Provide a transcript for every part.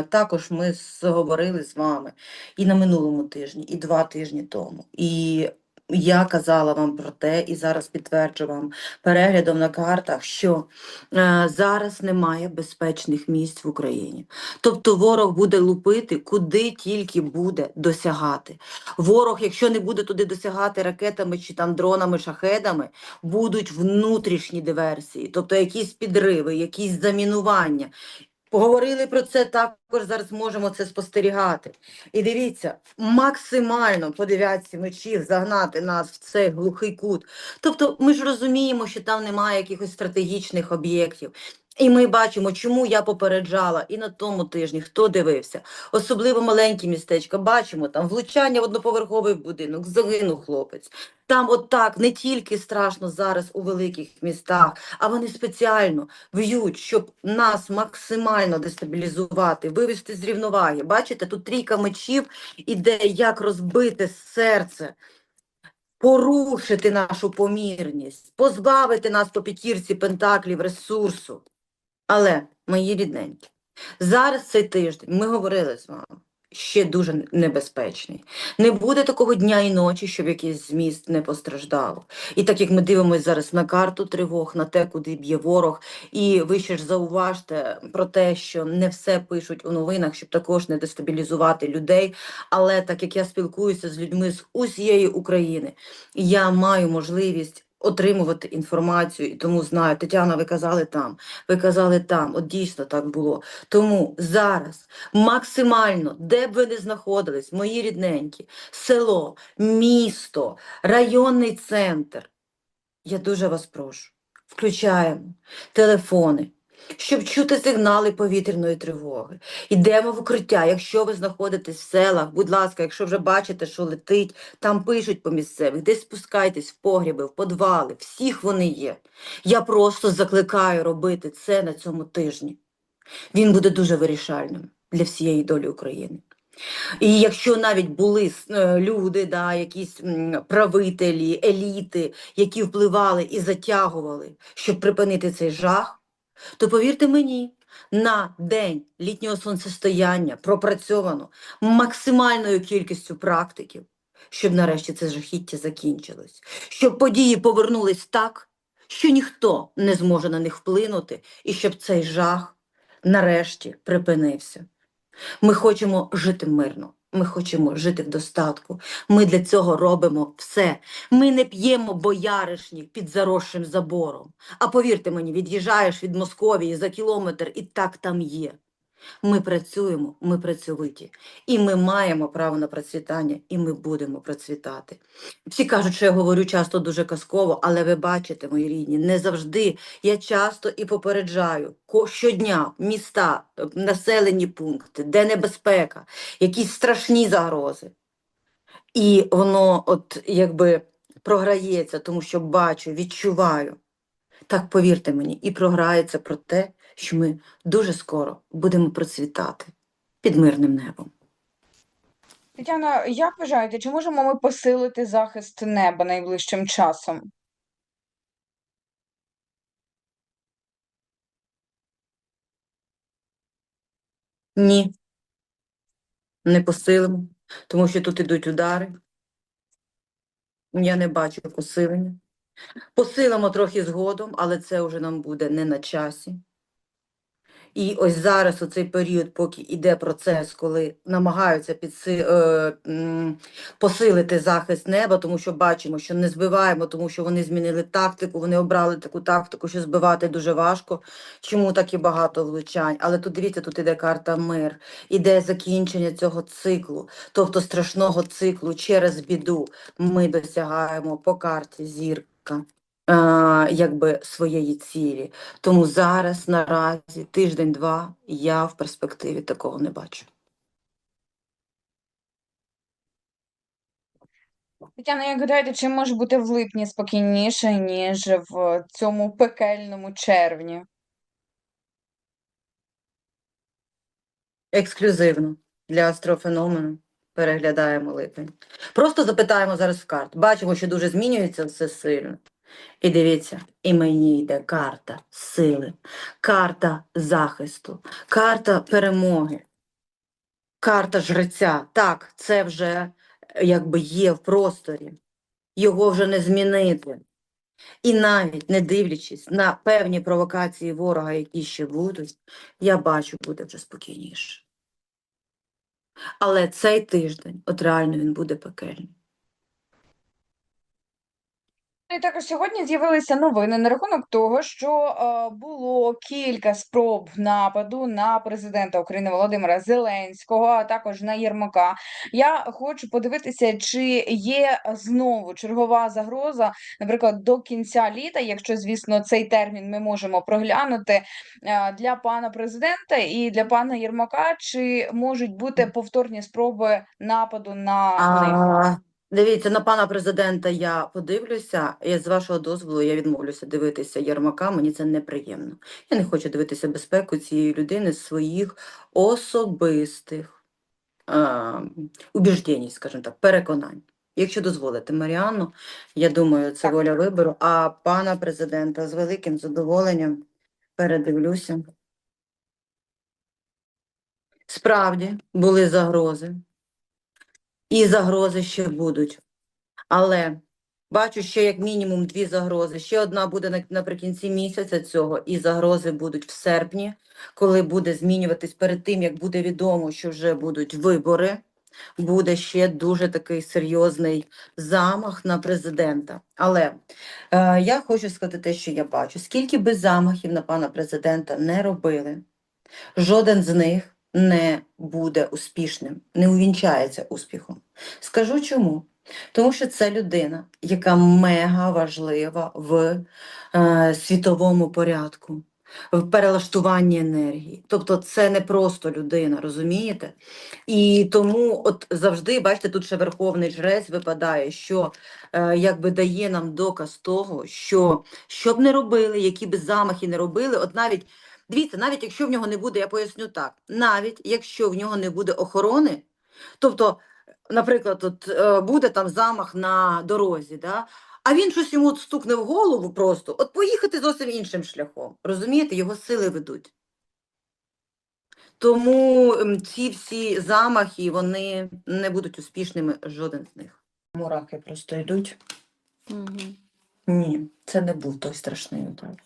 е, також ми говорили з вами і на минулому тижні, і два тижні тому. І я казала вам про те, і зараз підтверджу вам переглядом на картах, що е, зараз немає безпечних місць в Україні. Тобто ворог буде лупити, куди тільки буде досягати. Ворог, якщо не буде туди досягати ракетами чи там дронами, шахедами, будуть внутрішні диверсії, тобто якісь підриви, якісь замінування. Поговорили про це також зараз можемо це спостерігати. І дивіться, максимально по дев'ятці мечів загнати нас в цей глухий кут. Тобто ми ж розуміємо, що там немає якихось стратегічних об'єктів. І ми бачимо, чому я попереджала і на тому тижні, хто дивився, особливо маленькі містечка, бачимо там влучання в одноповерховий будинок, загинув хлопець. Там от так не тільки страшно зараз у великих містах, а вони спеціально б'ють, щоб нас максимально дестабілізувати, вивести з рівноваги. Бачите, тут трійка мечів іде, як розбити серце. Порушити нашу помірність, позбавити нас по п'ятірці пентаклів ресурсу. Але, мої рідненькі, зараз цей тиждень ми говорили з вами ще дуже небезпечний. Не буде такого дня і ночі, щоб якийсь зміст не постраждало. І так як ми дивимося зараз на карту тривог, на те, куди б'є ворог, і ви ще ж зауважте про те, що не все пишуть у новинах, щоб також не дестабілізувати людей. Але так як я спілкуюся з людьми з усієї України, я маю можливість отримувати інформацію, і тому знаю, Тетяна, ви казали там, ви казали там, от дійсно так було. Тому зараз максимально, де б ви не знаходились, мої рідненькі, село, місто, районний центр, я дуже вас прошу, включаємо телефони, щоб чути сигнали повітряної тривоги. Йдемо в укриття. Якщо ви знаходитесь в селах, будь ласка, якщо вже бачите, що летить, там пишуть по місцевих, десь спускайтесь в погріби, в подвали, всіх вони є. Я просто закликаю робити це на цьому тижні. Він буде дуже вирішальним для всієї долі України. І якщо навіть були е, люди, да, якісь правителі, еліти, які впливали і затягували, щоб припинити цей жах, то повірте мені, на день літнього сонцестояння пропрацьовано максимальною кількістю практиків, щоб нарешті це жахіття закінчилось, щоб події повернулись так, що ніхто не зможе на них вплинути, і щоб цей жах нарешті припинився. Ми хочемо жити мирно. Ми хочемо жити в достатку. Ми для цього робимо все. Ми не п'ємо бояришніх під заросшим забором. А повірте мені, від'їжджаєш від Московії за кілометр і так там є. Ми працюємо, ми працьовиті, і ми маємо право на процвітання, і ми будемо процвітати. Всі кажуть, що я говорю часто дуже казково, але ви бачите, мої рідні, не завжди. Я часто і попереджаю щодня міста, населені пункти, де небезпека, якісь страшні загрози. І воно от якби програється, тому що бачу, відчуваю. Так повірте мені, і програється про те, що ми дуже скоро будемо процвітати під мирним небом. Тетяна, як вважаєте, чи можемо ми посилити захист неба найближчим часом? Ні, не посилимо, тому що тут ідуть удари. Я не бачу посилення. Посилимо трохи згодом, але це вже нам буде не на часі. І ось зараз у цей період, поки йде процес, коли намагаються підси... е, посилити захист неба, тому що бачимо, що не збиваємо, тому що вони змінили тактику, вони обрали таку тактику, що збивати дуже важко. Чому так і багато влучань? Але тут дивіться, тут іде карта мир, іде закінчення цього циклу, тобто страшного циклу через біду ми досягаємо по карті зірка якби своєї цілі. Тому зараз, наразі, тиждень-два, я в перспективі такого не бачу. Тетяна, як гадаєте, чи може бути в липні спокійніше, ніж в цьому пекельному червні? Ексклюзивно для астрофеномену переглядаємо липень. Просто запитаємо зараз в карт. Бачимо, що дуже змінюється все сильно. І дивіться, і мені йде карта сили, карта захисту, карта перемоги. карта жреця. Так, це вже е, якби є в просторі. Його вже не змінити. І навіть не дивлячись на певні провокації ворога, які ще будуть, я бачу, буде вже спокійніше. Але цей тиждень, от реально він буде пекельний. Ну, І також сьогодні з'явилися новини на рахунок того, що е, було кілька спроб нападу на президента України Володимира Зеленського, а також на Єрмака. Я хочу подивитися, чи є знову чергова загроза, наприклад, до кінця літа, якщо звісно цей термін ми можемо проглянути е, для пана президента і для пана Єрмака, чи можуть бути повторні спроби нападу на них? Дивіться, на пана президента я подивлюся, і з вашого дозволу я відмовлюся дивитися Єрмака, мені це неприємно. Я не хочу дивитися безпеку цієї людини з своїх особистих а, убіждень, скажімо так, переконань. Якщо дозволите, Маріанну, я думаю, це воля вибору. А пана президента з великим задоволенням передивлюся. Справді були загрози. І загрози ще будуть. Але бачу ще як мінімум дві загрози. Ще одна буде наприкінці місяця цього, і загрози будуть в серпні, коли буде змінюватись перед тим, як буде відомо, що вже будуть вибори. Буде ще дуже такий серйозний замах на президента. Але е, я хочу сказати те, що я бачу. Скільки би замахів на пана президента не робили, жоден з них не буде успішним, не увінчається успіхом. Скажу чому. Тому що це людина, яка мега важлива в е, світовому порядку, в перелаштуванні енергії. Тобто це не просто людина, розумієте? І тому от завжди, бачите, тут ще верховний жрець випадає, що е, якби дає нам доказ того, що що б не робили, які б замахи не робили, от навіть Дивіться, навіть якщо в нього не буде, я поясню так, навіть якщо в нього не буде охорони, тобто, наприклад, от, е, буде там замах на дорозі, да? а він щось йому от стукне в голову просто, от поїхати зовсім іншим шляхом. Розумієте, його сили ведуть. Тому ці всі замахи, вони не будуть успішними, жоден з них. Мурахи просто йдуть. Мгм. Ні, це не був той страшний удар.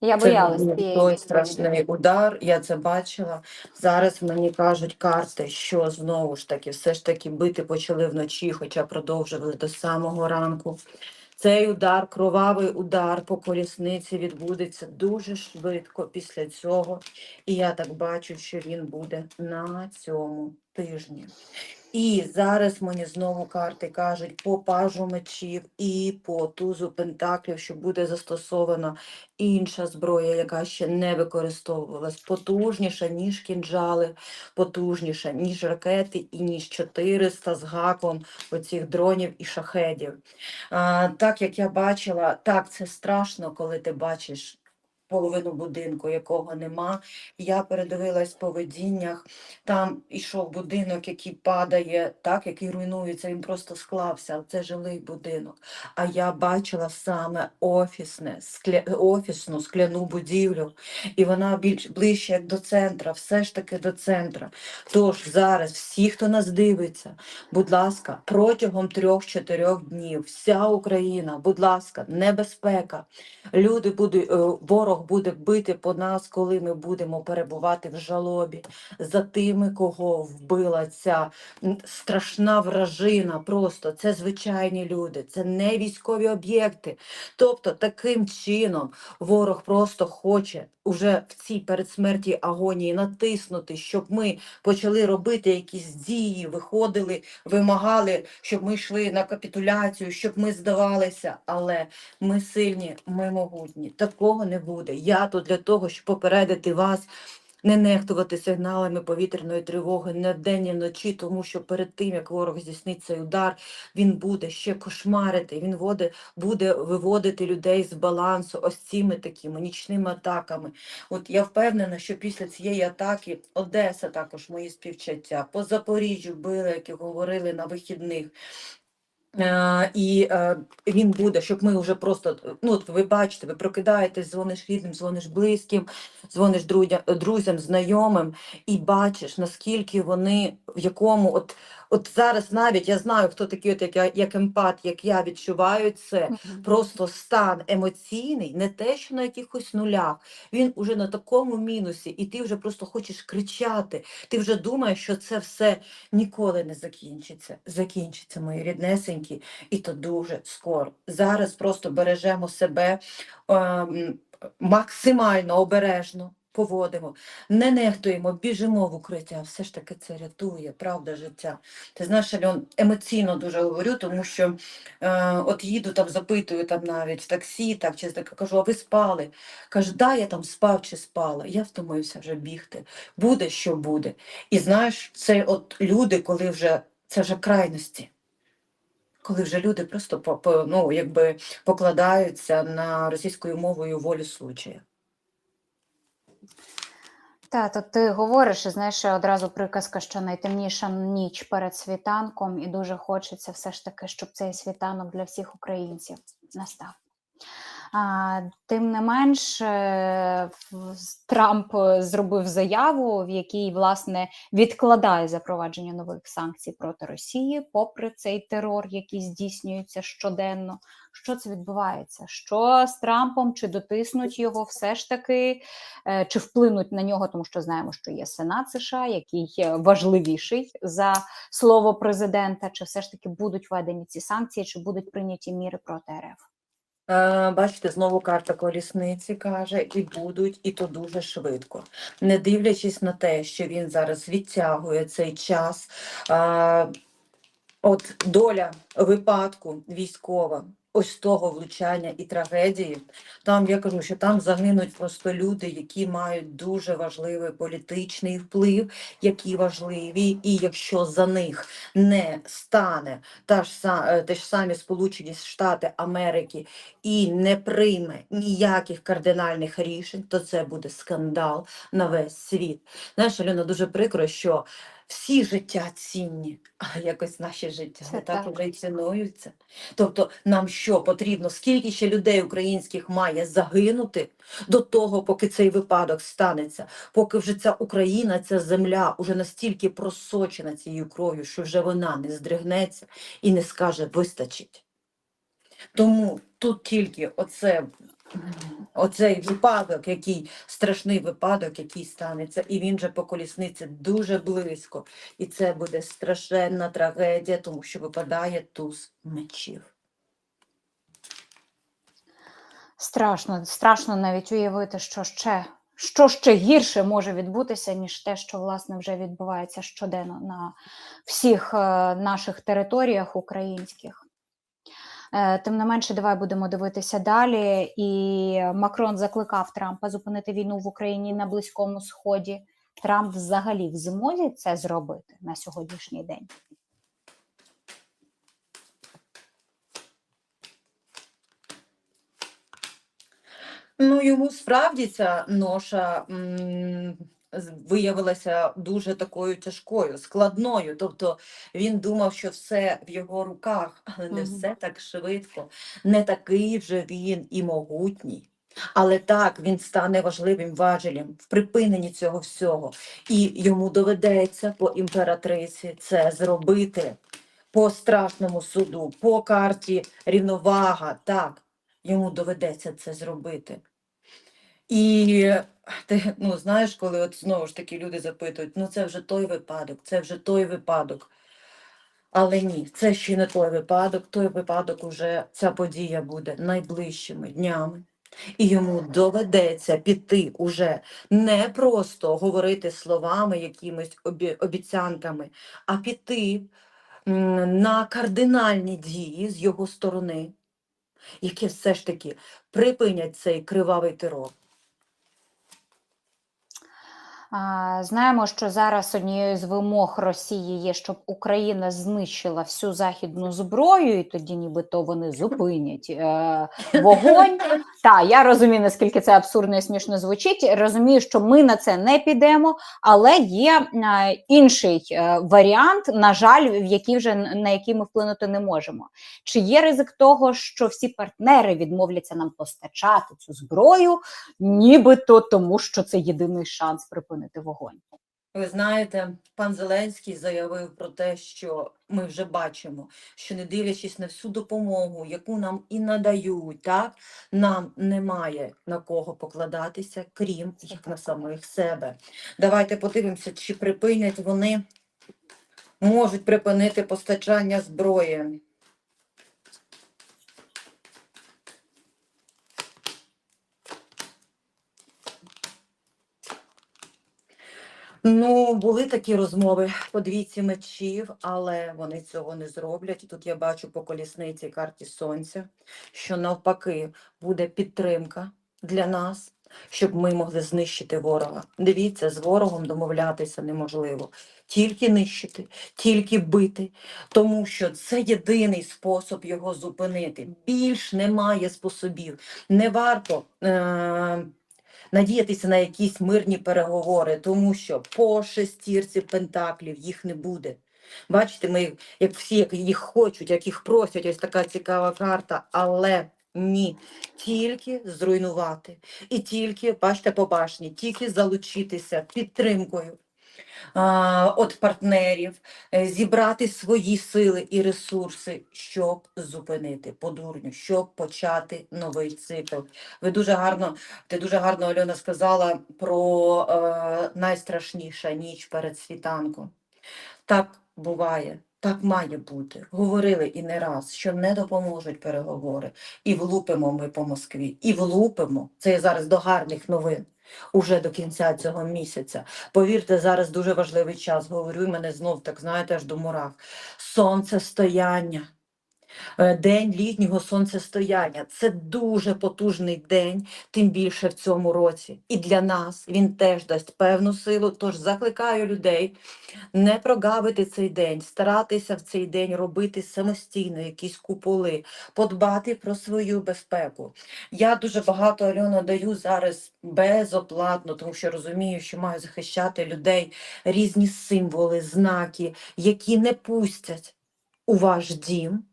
Я Це боялась був цієї той відповіді. страшний удар, я це бачила. Зараз мені кажуть карти, що знову ж таки, все ж таки бити почали вночі, хоча продовжували до самого ранку. Цей удар, кровавий удар по колісниці відбудеться дуже швидко після цього. І я так бачу, що він буде на цьому тижні. І зараз мені знову карти кажуть по пажу мечів і по тузу пентаклів, що буде застосована інша зброя, яка ще не використовувалась, потужніша, ніж кінжали, потужніша, ніж ракети і ніж 400 з гаком оцих дронів і шахедів. А, так як я бачила, так це страшно, коли ти бачиш половину будинку, якого нема. Я передивилась по видіннях, там ішов будинок, який падає, так, який руйнується, він просто склався. Це жилий будинок. А я бачила саме офісне, скля... офісну скляну будівлю, і вона більш ближче як до центра, все ж таки до центра. Тож зараз всі, хто нас дивиться, будь ласка, протягом трьох-чотирьох днів вся Україна, будь ласка, небезпека. Люди будуть, е, ворог буде бити по нас, коли ми будемо перебувати в жалобі за тими, кого вбила ця страшна вражина. Просто це звичайні люди, це не військові об'єкти. Тобто, таким чином ворог просто хоче уже в цій передсмертній агонії натиснути, щоб ми почали робити якісь дії, виходили, вимагали, щоб ми йшли на капітуляцію, щоб ми здавалися. Але ми сильні, ми могутні. Такого не буде. Я тут для того, щоб попередити вас. Не нехтувати сигналами повітряної тривоги не вдень, ні вночі, тому що перед тим, як ворог здійснить цей удар, він буде ще кошмарити, він води, буде виводити людей з балансу ось цими такими нічними атаками. От я впевнена, що після цієї атаки Одеса також мої співчуття, по Запоріжжю били, як і говорили на вихідних. Е, і е, він буде, щоб ми вже просто, ну от ви бачите, ви прокидаєтесь, дзвониш рідним, дзвониш близьким, дзвониш друзям, друзям, знайомим, і бачиш, наскільки вони в якому от, от зараз навіть я знаю, хто такий, от як, я- як емпат, як я відчуваю це. Просто стан емоційний, не те, що на якихось нулях. Він уже на такому мінусі, і ти вже просто хочеш кричати. Ти вже думаєш, що це все ніколи не закінчиться. Закінчиться, мої ріднесенькі, і то дуже скоро. Зараз просто бережемо себе ем, максимально обережно. Поводимо, не нехтуємо, біжимо в укриття. Все ж таки це рятує, правда, життя. Ти знаєш, Альон, емоційно дуже говорю, тому що Е, от їду там, запитую там навіть в таксі, так чи так кажу, а ви спали? Каже, да, я там спав чи спала. Я втомився вже бігти. Буде, що буде. І знаєш, це от люди, коли вже це вже крайності. Коли вже люди просто ну, якби покладаються на російською мовою волю случая. Та, то ти говориш, і знаєш, одразу приказка, що найтемніша ніч перед світанком, і дуже хочеться все ж таки, щоб цей світанок для всіх українців настав. Тим не менш, е, Трамп е, зробив заяву, в якій власне відкладає запровадження нових санкцій проти Росії, попри цей терор, який здійснюється щоденно. Що це відбувається? Що з Трампом? Чи дотиснуть його все ж таки, е, чи вплинуть на нього, тому що знаємо, що є Сенат США, який важливіший за слово президента, чи все ж таки будуть введені ці санкції, чи будуть прийняті міри проти РФ? Е, Бачите, знову карта колісниці каже, і будуть, і то дуже швидко. Не дивлячись на те, що він зараз відтягує цей час. е, От доля випадку військова, ось того влучання і трагедії, там я кажу, що там загинуть просто люди, які мають дуже важливий політичний вплив, які важливі, і якщо за них не стане та ж е, те ж самі Сполучені Штати Америки і не прийме ніяких кардинальних рішень, то це буде скандал на весь світ. Знаєш, Альона, дуже прикро, що всі життя цінні, а якось наші життя Це не так так. вже й цінуються. Тобто нам що потрібно, скільки ще людей українських має загинути до того, поки цей випадок станеться, поки вже ця Україна, ця земля уже настільки просочена цією кров'ю, що вже вона не здригнеться і не скаже вистачить. Тому тут тільки оце, оцей випадок, який страшний випадок, який станеться, і він же по колісниці дуже близько. І це буде страшенна трагедія, тому що випадає туз мечів. Страшно, страшно навіть уявити, що ще, що ще гірше може відбутися, ніж те, що власне вже відбувається щоденно на всіх е, наших територіях українських. Е, Тим не менше, давай будемо дивитися далі. І Макрон закликав Трампа зупинити війну в Україні на Близькому Сході. Трамп взагалі в змозі це зробити на сьогоднішній день. Ну, йому справді ця ноша виявилася дуже такою тяжкою, складною. Тобто він думав, що все в його руках, але не все так швидко, не такий вже він і могутній. Але так, він стане важливим важелем в припиненні цього всього. І йому доведеться по імператриці це зробити по страшному суду, по карті рівновага. Так, йому доведеться це зробити. І ти ну, знаєш, коли от знову ж таки люди запитують, ну це вже той випадок, це вже той випадок. Але ні, це ще не той випадок, той випадок уже ця подія буде найближчими днями. І йому доведеться піти уже не просто говорити словами, якимись обі- обіцянками, а піти на кардинальні дії з його сторони, які все ж таки припинять цей кривавий терор. Знаємо, що зараз однією з вимог Росії є, щоб Україна знищила всю західну зброю, і тоді нібито вони зупинять е, вогонь. Та я розумію, наскільки це абсурдно і смішно звучить. Розумію, що ми на це не підемо, але є е, інший е, варіант, на жаль, в який вже на який ми вплинути не можемо. Чи є ризик того, що всі партнери відмовляться нам постачати цю зброю, нібито тому, що це єдиний шанс припинити вогонь? Ви знаєте, пан Зеленський заявив про те, що ми вже бачимо, що не дивлячись на всю допомогу, яку нам і надають, так нам немає на кого покладатися, крім як на самих себе. Давайте подивимося, чи припинять вони, можуть припинити постачання зброї. Ну, були такі розмови по двійці мечів, але вони цього не зроблять. І тут я бачу по колісниці карті сонця, що навпаки буде підтримка для нас, щоб ми могли знищити ворога. Дивіться, з ворогом домовлятися неможливо. Тільки нищити, тільки бити, тому що це єдиний спосіб його зупинити. Більш немає способів. Не варто. Е- надіятися на якісь мирні переговори, тому що по шестірці пентаклів їх не буде. Бачите, ми як всі як їх хочуть, як їх просять, ось така цікава карта, але ні, тільки зруйнувати. І тільки, бачите, по башні, тільки залучитися підтримкою от партнерів, е, зібрати свої сили і ресурси, щоб зупинити подурню, щоб почати новий цикл. Ви дуже гарно, ти дуже гарно, Альона, сказала про е, найстрашніша ніч перед світанком. Так буває, так має бути. Говорили і не раз, що не допоможуть переговори. І влупимо ми по Москві, і влупимо. Це я зараз до гарних новин. Уже до кінця цього місяця. Повірте, зараз дуже важливий час. Говорю, мене знов так знаєте, аж до мурах. Сонцестояння. Е, День літнього сонцестояння це дуже потужний день, тим більше в цьому році. І для нас він теж дасть певну силу. Тож закликаю людей не прогавити цей день, старатися в цей день робити самостійно якісь куполи, подбати про свою безпеку. Я дуже багато Альона даю зараз безоплатно, тому що розумію, що маю захищати людей різні символи, знаки, які не пустять у ваш дім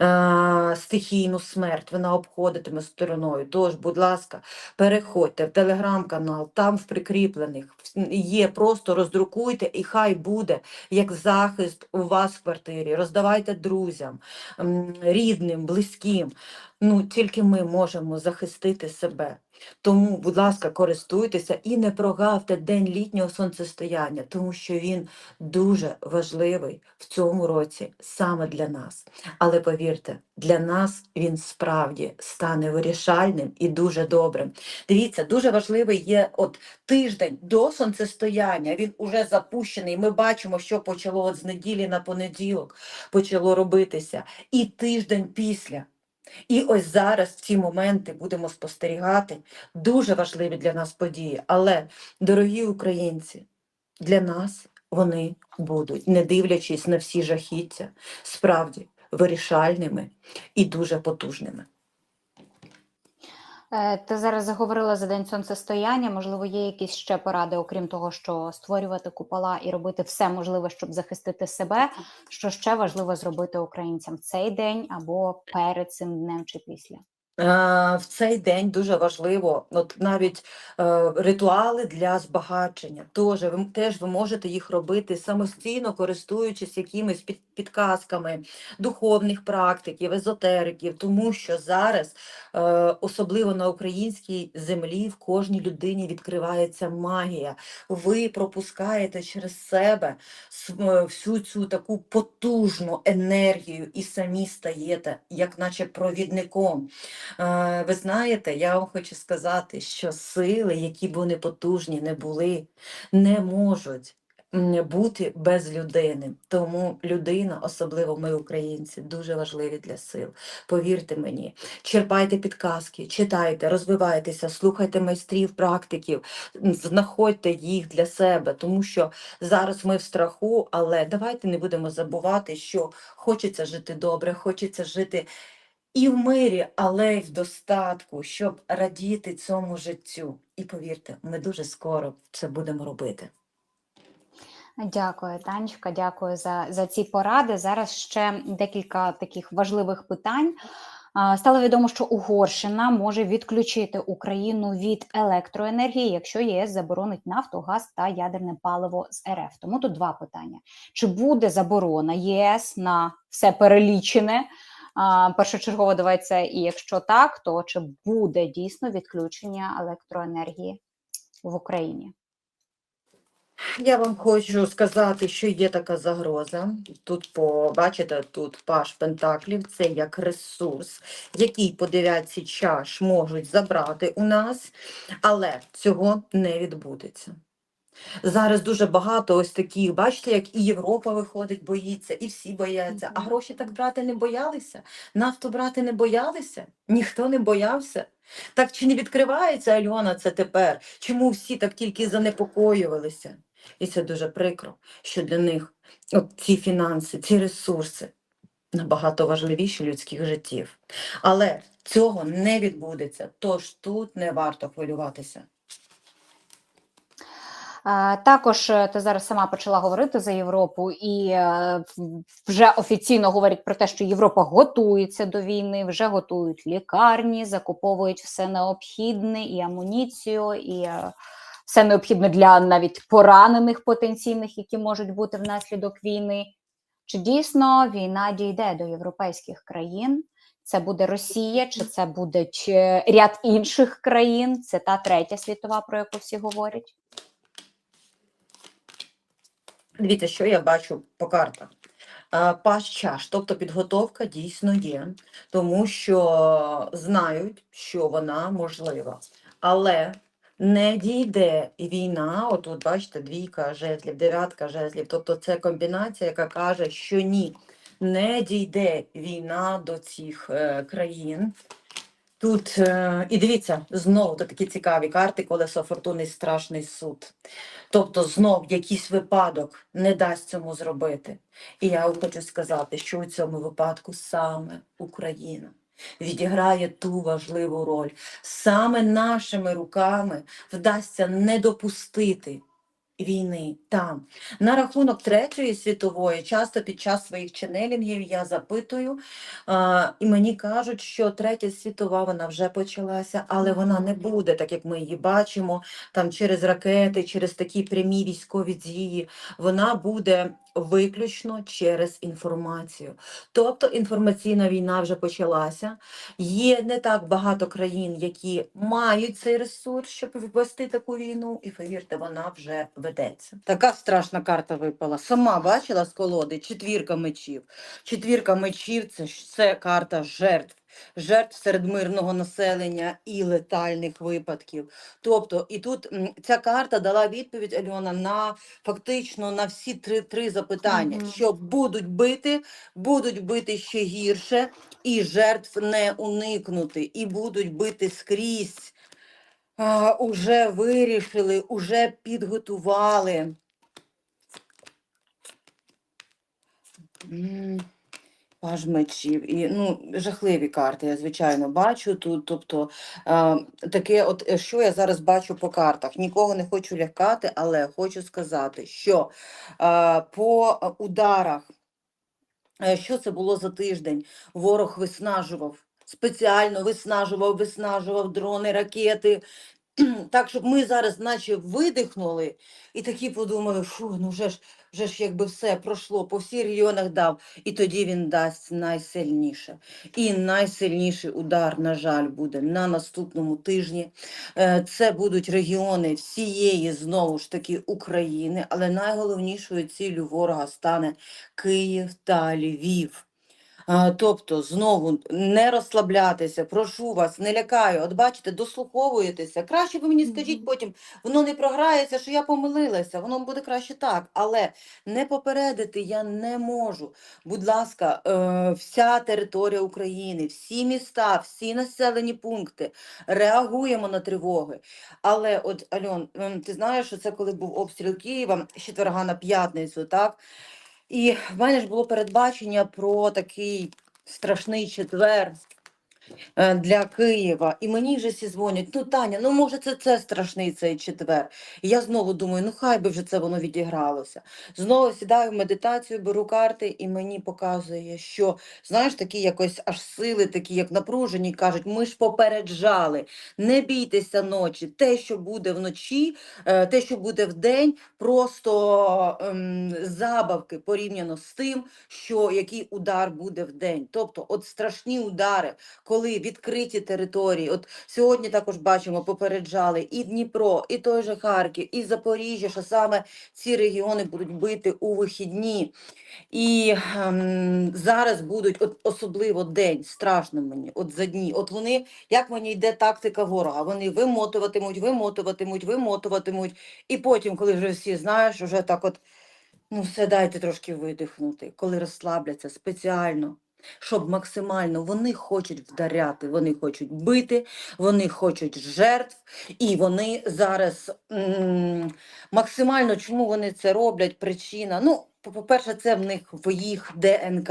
е, стихійну смерть, вона обходитиме стороною. Тож, будь ласка, переходьте в телеграм-канал, там в прикріплених є, просто роздрукуйте, і хай буде як захист у вас в квартирі. Роздавайте друзям, рідним, близьким. Ну, тільки ми можемо захистити себе. Тому, будь ласка, користуйтеся і не прогавте день літнього сонцестояння, тому що він дуже важливий в цьому році саме для нас. Але повірте, для нас він справді стане вирішальним і дуже добрим. Дивіться, дуже важливий є от тиждень до сонцестояння. Він уже запущений. Ми бачимо, що почало от з неділі на понеділок почало робитися, і тиждень після. І ось зараз в ці моменти будемо спостерігати дуже важливі для нас події. Але, дорогі українці, для нас вони будуть, не дивлячись на всі жахіття, справді вирішальними і дуже потужними. Е, Ти зараз заговорила за день сонцестояння. Можливо, є якісь ще поради, окрім того, що створювати купола і робити все можливе, щоб захистити себе. Що ще важливо зробити українцям в цей день або перед цим днем чи після? Е, В цей день дуже важливо, от навіть е, ритуали для збагачення. Теж ви, теж ви можете їх робити самостійно, користуючись якимись під, підказками духовних практиків, езотериків, тому що зараз, е, особливо на українській землі, в кожній людині відкривається магія. Ви пропускаєте через себе всю цю таку потужну енергію і самі стаєте, як наче провідником. Е, Ви знаєте, я вам хочу сказати, що сили, які б вони потужні не були, не можуть бути без людини. Тому людина, особливо ми, українці, дуже важливі для сил. Повірте мені, черпайте підказки, читайте, розвивайтеся, слухайте майстрів, практиків, знаходьте їх для себе, тому що зараз ми в страху, але давайте не будемо забувати, що хочеться жити добре, хочеться жити і в мирі, але й в достатку, щоб радіти цьому життю. І повірте, ми дуже скоро це будемо робити. Дякую, Танечка, дякую за, за ці поради. Зараз ще декілька таких важливих питань. Стало відомо, що Угорщина може відключити Україну від електроенергії, якщо єС заборонить нафту, газ та ядерне паливо з РФ. Тому тут два питання: чи буде заборона ЄС на все перелічене? Першочергово давайте, і якщо так, то чи буде дійсно відключення електроенергії в Україні? Я вам хочу сказати, що є така загроза. Тут побачите, тут паш пентаклів, це як ресурс, який по дев'ятці чаш можуть забрати у нас, але цього не відбудеться. Зараз дуже багато ось таких, бачите, як і Європа виходить, боїться, і всі бояться. А гроші так брати не боялися, нафту брати не боялися, ніхто не боявся. Так чи не відкривається Альона це тепер? Чому всі так тільки занепокоювалися? І це дуже прикро, що для них от ці фінанси, ці ресурси набагато важливіші людських життів. Але цього не відбудеться, тож тут не варто хвилюватися. Також е, ти зараз сама почала говорити за Європу, і е, вже офіційно говорять про те, що Європа готується до війни, вже готують лікарні, закуповують все необхідне і амуніцію, і е, все необхідне для навіть поранених потенційних, які можуть бути внаслідок війни. Чи дійсно війна дійде до європейських країн? Це буде Росія, чи це буде ряд інших країн? Це та третя світова, про яку всі говорять. Дивіться, що я бачу по картах. А, Паш чаш, тобто підготовка дійсно є, тому що знають, що вона можлива. Але не дійде війна, от тут бачите, двійка жезлів, дев'ятка жезлів. Тобто це комбінація, яка каже, що ні, не дійде війна до цих е, країн. Тут, е, і дивіться, знову такі цікаві карти, колесо фортуни, страшний суд. Тобто знов якийсь випадок не дасть цьому зробити. І я хочу сказати, що у цьому випадку саме Україна відіграє ту важливу роль. Саме нашими руками вдасться не допустити війни там. На рахунок Третьої світової, часто під час своїх ченелінгів я запитую, а, і мені кажуть, що Третя світова вона вже почалася, але вона не буде, так як ми її бачимо, там через ракети, через такі прямі військові дії. Вона буде виключно через інформацію. Тобто інформаційна війна вже почалася. Є не так багато країн, які мають цей ресурс, щоб ввести таку війну, і повірте, вона вже ведеться. Така страшна карта випала. Сама бачила з колоди четвірка мечів. Четвірка мечів це, це карта жертв. Жертв серед мирного населення і летальних випадків. Тобто, і тут ця карта дала відповідь Альона на фактично на всі три, три запитання, Мгм. що будуть бити, будуть бити ще гірше, і жертв не уникнути, і будуть бити скрізь. А, уже вирішили, уже підготували. М, Паж мечів. І, ну, жахливі карти, я звичайно бачу тут. Тобто, е, таке, от е, що я зараз бачу по картах. Нікого не хочу лякати, але хочу сказати, що е, по е, ударах, е, що це було за тиждень, ворог виснажував. Спеціально виснажував, виснажував дрони, ракети. Так, щоб ми зараз наче видихнули і такі подумали, фу, ну вже ж, вже ж якби все пройшло, по всіх регіонах дав, і тоді він дасть найсильніше. І найсильніший удар, на жаль, буде на наступному тижні. Е, Це будуть регіони всієї, знову ж таки, України, але найголовнішою ціллю ворога стане Київ та Львів. Тобто, знову не розслаблятися, прошу вас, не лякаю. От бачите, дослуховуєтеся. Краще ви мені скажіть потім, воно не програється, що я помилилася, воно буде краще так. Але не попередити я не можу. Будь ласка, е, вся територія України, всі міста, всі населені пункти, реагуємо на тривоги. Але от, Альон, ем, ти знаєш, що це коли був обстріл Києва з четверга на п'ятницю, так? І в мене ж було передбачення про такий страшний четвер. Е, для Києва. І мені вже всі дзвонять, ну Таня, ну може це, це страшний цей четвер. І я знову думаю, ну хай би вже це воно відігралося. Знову сідаю в медитацію, беру карти, і мені показує, що знаєш, такі якось аж сили, такі як напружені, кажуть, ми ж попереджали, не бійтеся ночі. Те, що буде вночі, е, те, що буде вдень, просто ем, забавки порівняно з тим, що який удар буде вдень. Тобто, от страшні удари, коли відкриті території. От сьогодні також бачимо, попереджали і Дніпро, і той же Харків, і Запоріжжя, що саме ці регіони будуть бити у вихідні. І ем, зараз будуть от, особливо день, страшно мені, от за дні. От вони, як мені йде тактика ворога, вони вимотуватимуть, вимотуватимуть, вимотуватимуть. І потім, коли вже всі знаєш, вже так от, ну все, дайте трошки видихнути, коли розслабляться спеціально. Щоб максимально вони хочуть вдаряти, вони хочуть бити, вони хочуть жертв, і вони зараз максимально чому вони це роблять? Причина. Ну, по- по-перше, це в них в їх ДНК.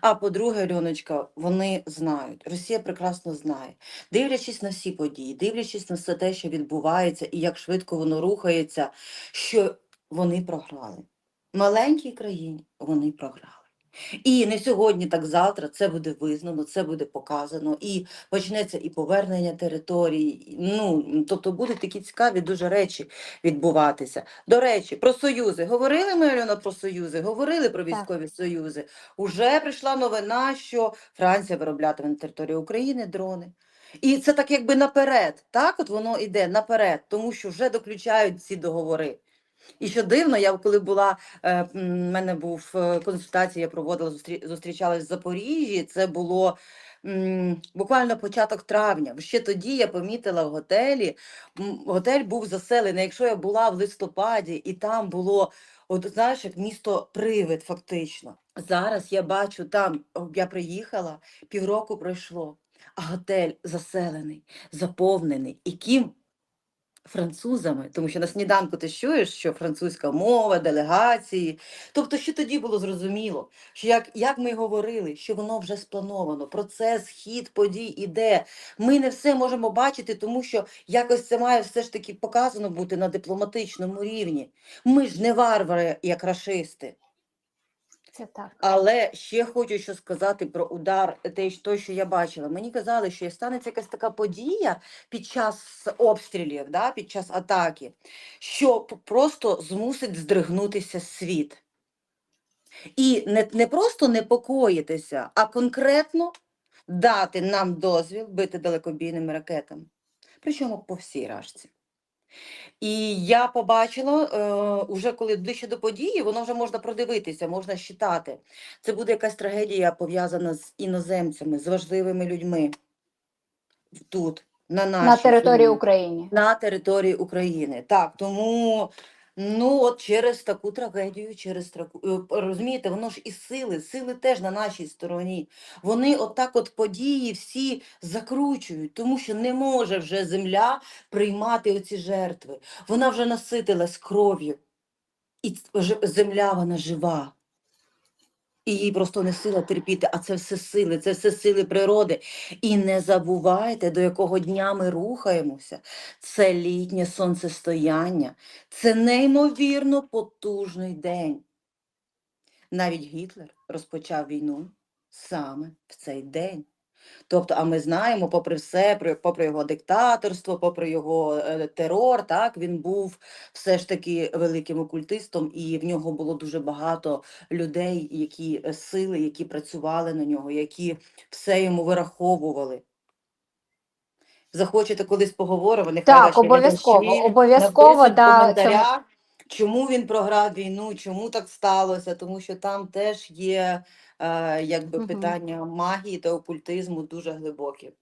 А по-друге, Льоночка, вони знають. Росія прекрасно знає. Дивлячись на всі події, дивлячись на все те, що відбувається, і як швидко воно рухається, що вони програли. Маленькій країні вони програли. І не сьогодні, так завтра це буде визнано, це буде показано, і почнеться і повернення територій. Ну тобто будуть такі цікаві дуже речі відбуватися. До речі, про союзи. Говорили ми Альона, про союзи, говорили про Так. військові союзи. Уже прийшла новина, що Франція вироблятиме на території України дрони. І це так якби наперед, так от воно йде наперед, тому що вже доключають ці договори. І що дивно, я коли була, е, в мене був е, консультація, я проводила, зустрі, зустрічалась в Запоріжжі, це було буквально початок травня. Ще тоді я помітила в готелі, готель був заселений, якщо я була в листопаді, і там було, от знаєш, як місто привид фактично. Зараз я бачу там, я приїхала, півроку пройшло, а готель заселений, заповнений. І ким? Французами, тому що на сніданку ти чуєш, що французька мова, делегації. Тобто, що тоді було зрозуміло, що як, як ми говорили, що воно вже сплановано, процес, хід подій іде. Ми не все можемо бачити, тому що якось це має все ж таки показано бути на дипломатичному рівні. Ми ж не варвари, як рашисти. Це так. Але ще хочу що сказати про удар, те, що- що я бачила. Мені казали, що станеться якась така подія під час обстрілів, да, під час атаки, що просто змусить здригнутися світ. І не, не просто непокоїтися, а конкретно дати нам дозвіл бити далекобійними ракетами. Причому по всій рашці. І я побачила, е, уже коли ближче до події, воно вже можна продивитися, можна считати. Це буде якась трагедія пов'язана з іноземцями, з важливими людьми тут, на нашій На території України. на території України. Так, тому ну от через таку трагедію, через таку, е, розумієте, воно ж і сили, сили теж на нашій стороні. Вони отак от події всі закручують, тому що не може вже земля приймати оці жертви. Вона вже наситилась кров'ю. І земля вона жива. І їй просто не сила терпіти, а це все сили, це все сили природи. І не забувайте, до якого дня ми рухаємося. Це літнє сонцестояння, це неймовірно потужний день. Навіть Гітлер розпочав війну саме в цей день. Тобто, а ми знаємо, попри все, попри його диктаторство, попри його е, терор, так він був все ж таки великим окультистом, і в нього було дуже багато людей, які е, сили, які працювали на нього, які все йому вираховували. Захочете колись поговоримо, нехай Так, обов'язково, обов'язково, да, коментарях, чому він програв війну, чому так сталося, тому що там теж є якби Мгм. питання магії та окультизму дуже глибокі.